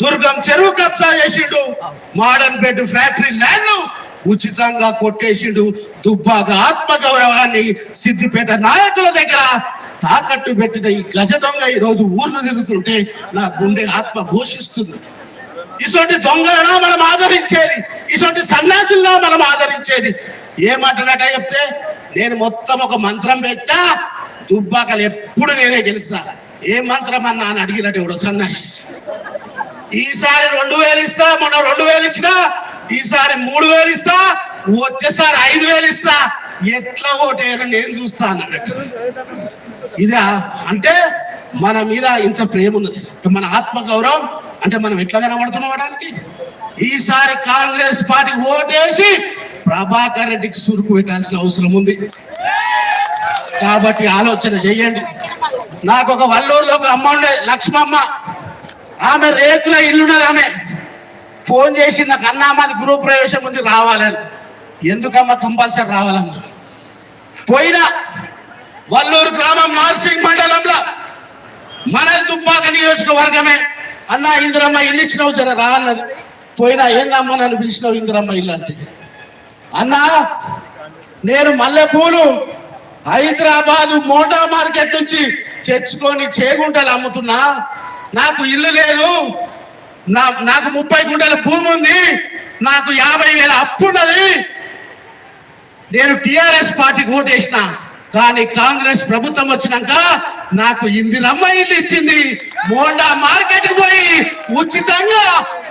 దుర్గం చెరువు కబ్జా చేసిండు. మోడర్న్ బెడ్ ఫ్యాక్టరీ ల్యాండ్ ఉచితంగా కొట్టేసిండు. దుబ్బాక ఆత్మగౌరవాన్ని సిద్దిపేట నాయకుల దగ్గర తాకట్టు పెట్టిన ఈ గజ దొంగ ఈ రోజు ఊర్లు తిరుగుతుంటే నా గుండె ఆత్మ ఘోషిస్తుంది. ఇటువంటి దొంగలనా మనం ఆదరించేది? ఇటువంటి సన్యాసులనా మనం ఆదరించేది? ఏమంటాడట చెప్తే నేను మొత్తం ఒక మంత్రం పెట్టా దుబ్బాకలు ఎప్పుడు నేనే గెలుస్తా. ఏ మంత్రం అన్నా అని అడిగినట్టు ఎవడో సన్యాసి ఈసారి రెండు వేలు ఇస్తా మొన్న రెండు వేలు ఇచ్చినా ఈసారి మూడు వేలు ఇస్తా వచ్చేసారి ఐదు వేలు ఇస్తా. ఎట్లా ఓటేయరు నేను చూస్తా అన్నట్టు. ఇదా అంటే మన మీద ఇంత ప్రేమ ఉంది మన ఆత్మ గౌరవం అంటే మనం ఎట్లా కనబడుతున్నాం అవడానికి ఈసారి కాంగ్రెస్ పార్టీ ఓటేసి ప్రభాకర్ రెడ్డికి సురుకు పెట్టాల్సిన అవసరం ఉంది. కాబట్టి ఆలోచన చెయ్యండి నాకు ఒక వల్లూరులో ఒక అమ్మ ఉండే లక్ష్మమ్మ. ఆమె రేకుల ఇల్లున్నది ఆమె. ఫోన్ చేసి నాకు అన్నామాది గృహ ప్రవేశం ఉంది రావాలని. ఎందుకమ్మా కంపల్సరీ రావాలన్నా పోయినా వల్లూరు గ్రామం నార్సింగ్ మండలంలో మన దుబ్బాక నియోజకవర్గమే. అన్న ఇందిరమ్మ ఇల్లు ఇచ్చినావు జర రావాలని. పోయినా ఏందమ్మా నన్ను పిలిచినావు ఇందిరమ్మ ఇల్లు అంటే? అన్నా నేను మల్లెపూలు హైదరాబాదు మోటా మార్కెట్ నుంచి తెచ్చుకొని చేగుంటలు అమ్ముతున్నా. నాకు ఇల్లు లేదు. నా నాకు ముప్పై గుంటల భూమి ఉంది. నాకు యాభై వేల అప్పు ఉన్నది. నేను టిఆర్ఎస్ పార్టీకి ఓటేసిన కానీ కాంగ్రెస్ ప్రభుత్వం వచ్చినాక నాకు ఇందిరమ్మ ఇల్లు ఇచ్చింది. మోండా మార్కెట్కి పోయి ఉచితంగా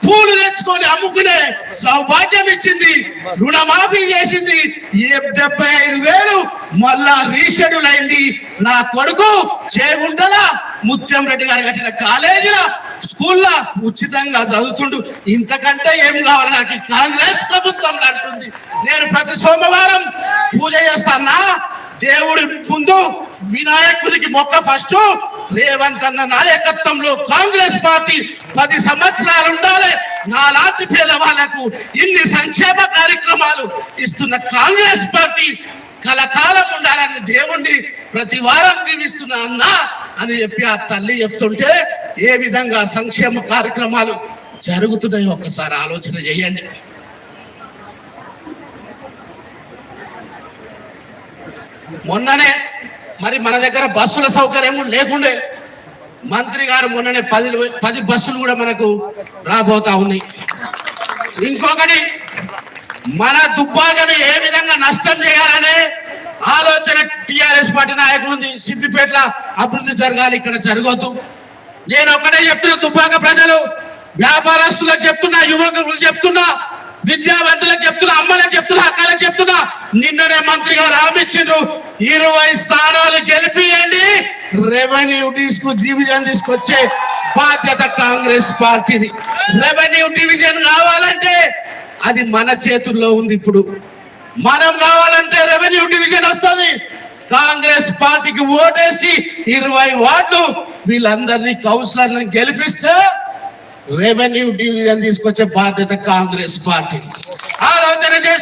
పూలు తెచ్చుకొని అమ్ముకునే సౌభాగ్యం ఇచ్చింది రుణమాఫీ చేసింది. డెబ్బై ఐదు వేలు మళ్ళా రీషెడ్యూల్ అయింది. నా కొడుకు చేగుంటల ముత్యం రెడ్డి గారు కట్టిన కాలేజీలో స్కూల్లో ఉచితంగా చదువుతుండు. ఇంతకంటే ఏం కావాలి నాకు? కాంగ్రెస్ ప్రభుత్వం అంటుంది. నేను ప్రతి సోమవారం పూజ చేస్తానా? దేవుడి ముందు వినాయకుడికి మొక్క ఫస్ట్ రేవంత్ అన్న నాయకత్వంలో కాంగ్రెస్ పార్టీ పది సంవత్సరాలు ఉండాలి. నాలాంటి పేదవాళ్ళకు ఇన్ని సంక్షేమ కార్యక్రమాలు ఇస్తున్న కాంగ్రెస్ పార్టీ కలకాలం ఉండాలని దేవుణ్ణి ప్రతి వారం దీవిస్తున్నా అన్న అని చెప్పి ఆ తల్లి చెప్తుంటే ఏ విధంగా సంక్షేమ కార్యక్రమాలు జరుగుతున్నాయి ఒకసారి ఆలోచన చేయండి. మొన్ననే మరి మన దగ్గర బస్సుల సౌకర్యం కూడా లేకుండే. మంత్రి గారు మొన్ననే పది పది బస్సులు కూడా మనకు రాబోతా ఉన్నాయి. ఇంకొకటి మన దుబ్బాకని ఏ విధంగా నష్టం చేయాలనే ఆలోచన టిఆర్ఎస్ పార్టీ నాయకులు ఉంది. అభివృద్ధి జరగాలి ఇక్కడ జరగొద్దు. నేను ఒకటే చెప్తున్నా దుబ్బాక ప్రజలు వ్యాపారస్తులకు చెప్తున్నా యువకులకు చెప్తున్నా విద్యావంతులకు చెప్తున్నా అమ్మలకు చెప్తున్నా అక్కలకు చెప్తున్నా నిన్ననే మంత్రి గారు ఇరవై స్థానాలు గెలిపియండి. రెవెన్యూ తీసుకు డివిజన్ తీసుకొచ్చే బాధ్యత కాంగ్రెస్ పార్టీది. రెవెన్యూ డివిజన్ కావాలంటే అది మన చేతుల్లో ఉంది ఇప్పుడు. మనం కావాలంటే రెవెన్యూ డివిజన్ వస్తుంది. కాంగ్రెస్ పార్టీకి ఓటేసి ఇరవై వార్డులు వీళ్ళందరినీ కౌన్సిలర్లను గెలిపిస్తే రెవెన్యూ డివిజన్ తీసుకొచ్చే బాధ్యత కాంగ్రెస్ పార్టీ ఆలోచన చేసి